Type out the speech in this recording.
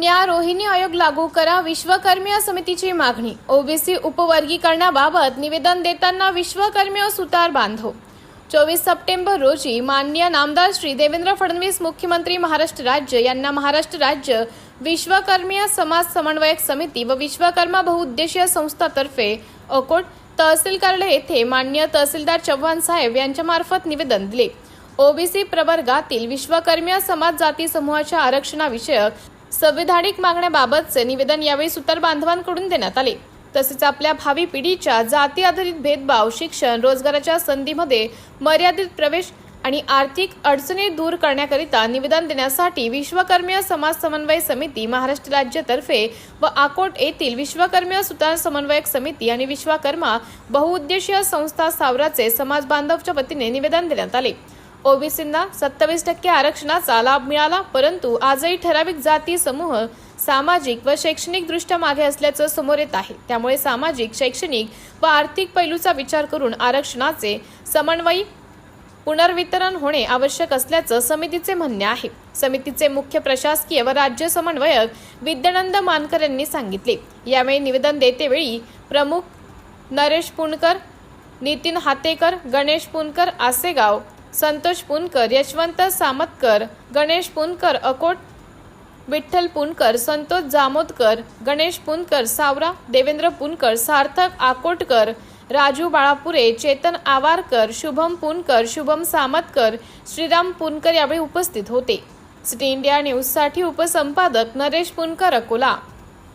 न्या रोहिणी आयोग लागू करा. विश्वकर्मीय समितीची मागणी. ओबीसी उपवर्गीकरणाबाबत निवेदन देताना विश्वकर्मीय सुतार बांधव. चोवीस सप्टेंबर रोजी माननीय नामदार श्री देवेंद्र फडणवीस मुख्यमंत्री महाराष्ट्र राज्य यांना महाराष्ट्र राज्य विश्वकर्मीय समाज समन्वयक समिती व विश्वकर्मा बहुउद्देशीय संस्थातर्फे अकोट तहसील कार्यालय येथे माननीय तहसीलदार चव्हाण साहेब यांच्यामार्फत निवेदन दिले. ओबीसी प्रवर्गातील विश्वकर्मीय समाज जाती समूहाच्या आरक्षणाविषयक संविधानिक मागण्याबाबतचे निवेदन यावेळी सुतार बांधवांकडून देण्यात आले. तसेच आपल्या भावी पिढीच्या जाती आधारित भेदभाव शिक्षण रोजगाराच्या संधीमध्ये मर्यादित प्रवेश आणि आर्थिक अडचणी दूर करण्याकरिता निवेदन देण्यासाठी विश्वकर्मीय समाज समन्वय समिती महाराष्ट्र राज्यातर्फे व आकोट येथील विश्वकर्मीय सुतार समन्वयक समिती आणि विश्वकर्मा बहुउद्देशीय संस्था सावराचे समाज बांधवच्या वतीने निवेदन देण्यात आले. ओबीसींना सत्तावीस टक्के आरक्षणाचा लाभ मिळाला परंतु आजही ठराविक जाती समूह सामाजिक व शैक्षणिक दृष्ट्या मागे असल्याचं समोर येत आहे. त्यामुळे सामाजिक शैक्षणिक व आर्थिक पैलूचा विचार करून आरक्षणाचे समन्वयी पुनर्वितरण होणे आवश्यक असल्याचं समितीचे म्हणणे आहे. समितीचे मुख्य प्रशासकीय व राज्य समन्वयक विद्यानंद मानकर यांनी सांगितले. यावेळी निवेदन देतेवेळी प्रमुख नरेश पुणकर नितीन हातेकर गणेश पुणकर आसेगाव संतोष पुनकर यशवंत सामतकर गणेश पुनकर अकोट विठ्ठल पुनकर संतोष जामोदकर गणेश पुनकर सावरा देवेंद्र पुनकर सार्थक आकोटकर राजू बाळापुरे चेतन आवारकर शुभम पुनकर शुभम सामतकर श्रीराम पुनकर यावेळी उपस्थित होते. सिटी इंडिया न्यूजसाठी उपसंपादक नरेश पुनकर अकोला.